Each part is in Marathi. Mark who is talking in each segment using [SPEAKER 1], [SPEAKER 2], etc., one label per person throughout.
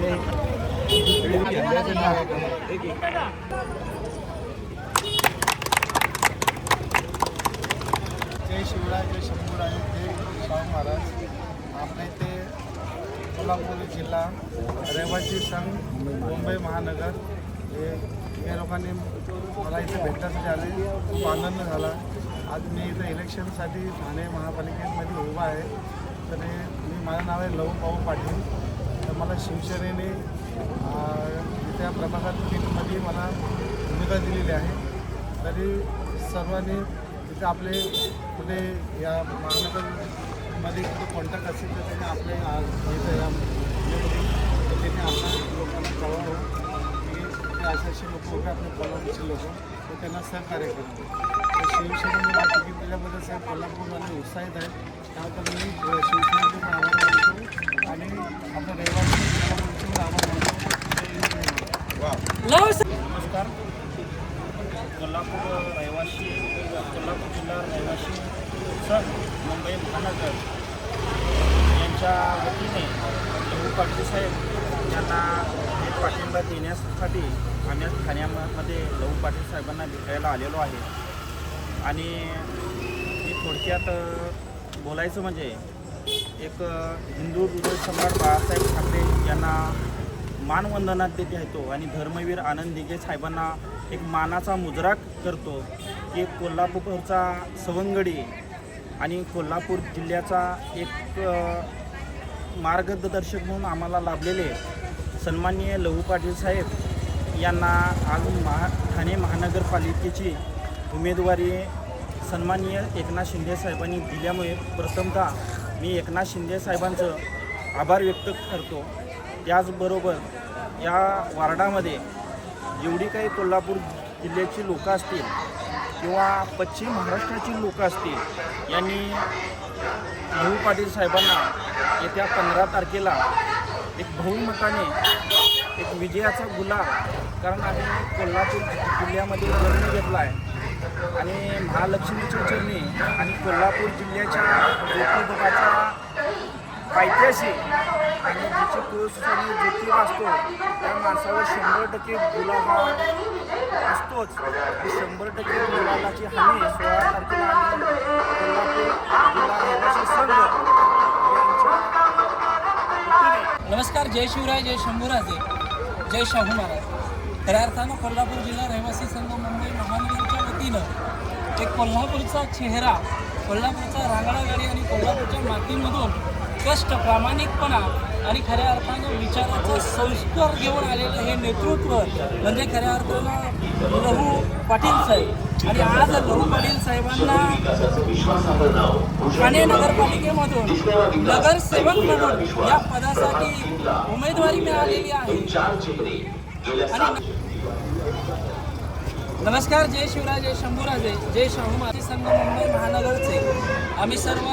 [SPEAKER 1] जय शिवराय जय शंभूराय जय शाहू महाराज. आपल्या इथे कोल्हापूर जिल्हा रहिवासी संघ मुंबई महानगर. हे या लोकांनी मला इथे भेटण्यासाठी आले. खूप आनंद झाला. आज मी इथं इलेक्शनसाठी ठाणे महापालिकेमध्ये उभा आहे. तर हे मी माझं नाव आहे लहू भाऊ पाटील. तर मला शिवसेनेने त्या प्रभागात तीनमध्ये मला भूमिका दिलेली आहे. तरी सर्वांनी तिथे आपले कुठे या महानगरमध्ये कुठे कॉन्टॅक्ट असेल तर त्यांनी आपले इथं या त्यांनी आपल्या लोकांना कळवावं की ते असे असे लोक होते आपले कोल्हापूरचे लोक. तर त्यांना सहकार्य करावं शिवसेनेने मला दिल्याबद्दल साहेब कोल्हापूरमध्ये उत्साहित आहेत. त्याबद्दल मी अ, शिवसेनेचे आभार मानतो आणि आपल्या रहिवासी आभार मानतो.
[SPEAKER 2] नमस्कार. कोल्हापूर रहिवासी कोल्हापूर जिल्हा रहिवासी सर मुंबई महानगर यांच्या वतीने पाटील साहेब यांना एक पाठिंबा देण्यासाठी आम्ही ठाण्यामध्ये लहू पाटील साहेबांना भेटायला आलेलो आहे. आणि मी थोडक्यात बोलायचं म्हणजे एक हिंदू हृदय सम्राट बाळासाहेब ठाकरे यांना मानवंदना देत येतो आणि धर्मवीर आनंद दिघे साहेबांना एक मानाचा मुजरा करतो की कोल्हापूरचा सवंगडी आणि कोल्हापूर जिल्ह्याचा एक मार्गदर्शक म्हणून आम्हाला लाभलेले सन्माननीय लहू पाटील साहेब यांना आज महा ठाणे महानगरपालिकेची उमेदवारी सन्माननीय एकनाथ शिंदे साहेबांनी दिल्यामुळे प्रथमतः मी एकनाथ शिंदे साहेबांचं आभार व्यक्त करतो. त्याचबरोबर या वार्डामध्ये जेवढी काही कोल्हापूर जिल्ह्याची लोकं असतील किंवा पश्चिम महाराष्ट्राची लोकं असतील यांनी लहू पाटील साहेबांना येत्या पंधरा तारखेला एक बहुमताने एक विजयाचा गुलाब कारण आम्ही कोल्हापूर जिल्ह्यामध्ये जन्म घेतला आहे. आणि महालक्ष्मीची चरणी आणि कोल्हापूर जिल्ह्याच्या ज्योतिबाचा पायथ्याशी आणि जिथे तुळस आणि ज्योतिबा असतो त्या माणसावर शंभर टक्के गुलाब हा असतोच. ती शंभर टक्के गुलाबाची हमी सोळा तारखेला
[SPEAKER 3] नमस्कार जय शिवराय जय शंभूराजे जय शाहू महाराज. खऱ्या अर्थानं कोल्हापूर जिल्हा रहिवासी संघ मुंबई महानगरच्या वतीनं एक कोल्हापूरचा चेहरा कोल्हापूरचा रांगडा गाडी आणि कोल्हापूरच्या मातीमधून कष्ट प्रामाणिकपणा आणि खऱ्या अर्थानं विचाराचा संस्कार घेऊन आलेलं हे नेतृत्व म्हणजे खऱ्या अर्थानं लहू पाटील साहेब. आणि आज लहू पाटील साहेबांना ठाणे नगरपालिकेमधून नगरसेवक म्हणून या पदासाठी उमेदवारी मिळालेली आहे. आणि नमस्कार जय शिवराजे जय शंभूराजे जय शाहू संघ मुंबई महानगरचे. आम्ही सर्व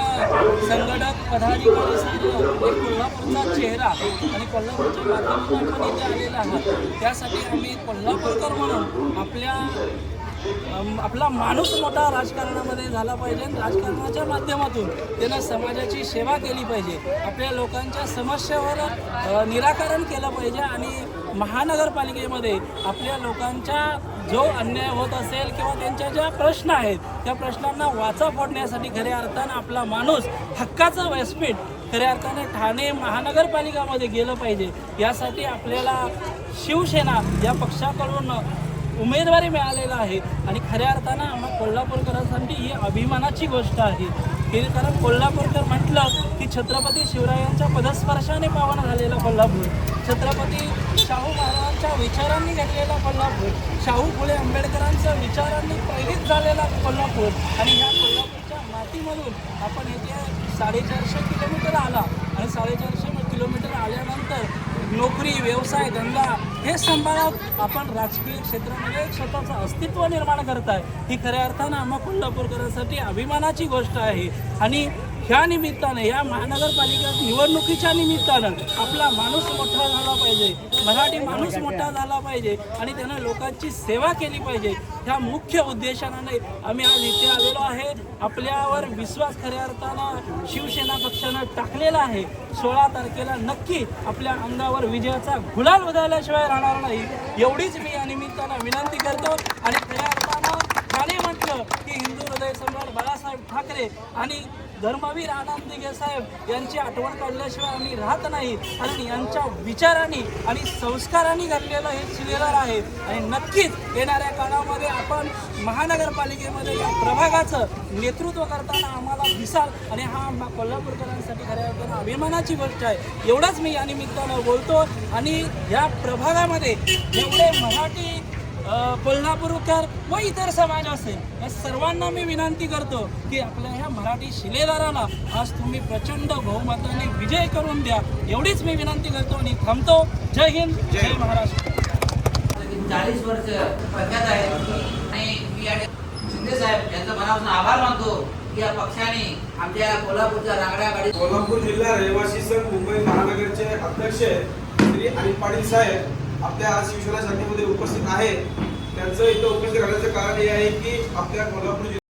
[SPEAKER 3] संघटक पदाधिकारी सर्व एक कोल्हापूरचा चेहरा आणि कोल्हापूरच्या माध्यमातून आपण इथे आलेला आहात. त्यासाठी आम्ही कोल्हापूरकर म्हणून आपल्या आपला माणूस मोठा राजकारणामध्ये झाला पाहिजे आणि राजकारणाच्या माध्यमातून त्यांना समाजाची सेवा केली पाहिजे. आपल्या लोकांच्या समस्यावर निराकरण केलं पाहिजे आणि महानगरपालिकेमध्ये आपल्या लोकांच्या जो अन्याय होत असेल किंवा त्यांच्या ज्या प्रश्न आहेत त्या प्रश्नांना वाचा फोडण्यासाठी खऱ्या अर्थानं आपला माणूस हक्काचं व्यासपीठ खऱ्या अर्थाने ठाणे महानगरपालिकामध्ये गेलं पाहिजे. यासाठी आपल्याला शिवसेना या पक्षाकडून उमेदवारी मिळालेला आहे आणि खऱ्या अर्थानं आम्हाला कोल्हापूरकरांसाठी ही अभिमानाची गोष्ट आहे. हे कारण कोल्हापूरकर म्हटलं की छत्रपती शिवरायांच्या पदस्पर्शाने पावन झालेला कोल्हापूर. छत्रपती शाहू महाराजांच्या विचारांनी घेतलेला कोल्हापूर. शाहू फुले आंबेडकरांच्या विचारांनी प्रेरित झालेला कोल्हापूर. आणि या कोल्हापूरच्या मातीमधून आपण येथे साडेचारशे किलोमीटर आला. आणि साडेचारशे किलोमीटर आल्यानंतर नोकरी व्यवसाय धंदा हे सांभाळत आपण राजकीय क्षेत्रामध्ये स्वतःचं अस्तित्व निर्माण करत आहे ही खऱ्या अर्थानं आम्हा कोल्हापूरकरांसाठी अभिमानाची गोष्ट आहे. आणि ह्या निमित्तानं या महानगरपालिका निवडणुकीच्या निमित्तानं आपला माणूस मोठा झाला पाहिजे. मराठी माणूस मोठा झाला पाहिजे आणि त्यानं लोकांची सेवा केली पाहिजे. ह्या मुख्य उद्देशाने आम्ही आज इथे आलेलो आहे. आपल्यावर विश्वास खऱ्या अर्थानं शिवसेना पक्षानं टाकलेला आहे. सोळा तारखेला नक्की आपल्या अंगावर विजयाचा गुलाल बदलल्याशिवाय राहणार नाही. एवढीच मी या निमित्तानं विनंती करतो आणि खऱ्या अर्थानं ठाणे म्हटलं की हिंदू हृदय सम्राट बाळासाहेब ठाकरे आणि धर्मवीर आनंद दिघे साहेब यांची आठवण काढल्याशिवाय आम्ही राहत नाही. कारण यांच्या विचारांनी आणि संस्कारांनी घडलेलं हे शिलेदार आहे. आणि नक्कीच येणाऱ्या काळामध्ये आपण महानगरपालिकेमध्ये या प्रभागाचं नेतृत्व करताना आम्हाला दिसाल. आणि हा आम्हा कोल्हापूरकरांसाठी खऱ्या अर्थानं अभिमानाची गोष्ट आहे. एवढंच मी या निमित्तानं बोलतो. आणि या प्रभागामध्ये एवढे मराठी कोल्हापूरकर व इतर समाज असेल या सर्वांना मी विनंती करतो की आपल्या ह्या मराठी शिलेदाराला आज तुम्ही प्रचंड बहुमताने विजय करून द्या. एवढीच मी विनंती करतो आणि थांबतो. जय हिंद जय महाराष्ट्र.
[SPEAKER 4] चाळीस वर्ष प्रख्यात आहे. आणि मी शिंदे साहेब यांचा मनापासून आभार मानतो की या पक्षाने आमच्या कोल्हापूरच्या रांगड्या गाडी
[SPEAKER 5] कोल्हापूर जिल्हा रहिवासी संघ मुंबई महानगरचे अध्यक्ष श्री अनिल पाटील साहेब आपल्या आज शिवसेना शाखेमध्ये उपस्थित आहे. त्यांचं इथं उपस्थित राहण्याचं कारण हे आहे की आपल्या कोल्हापूर जिल्ह्यात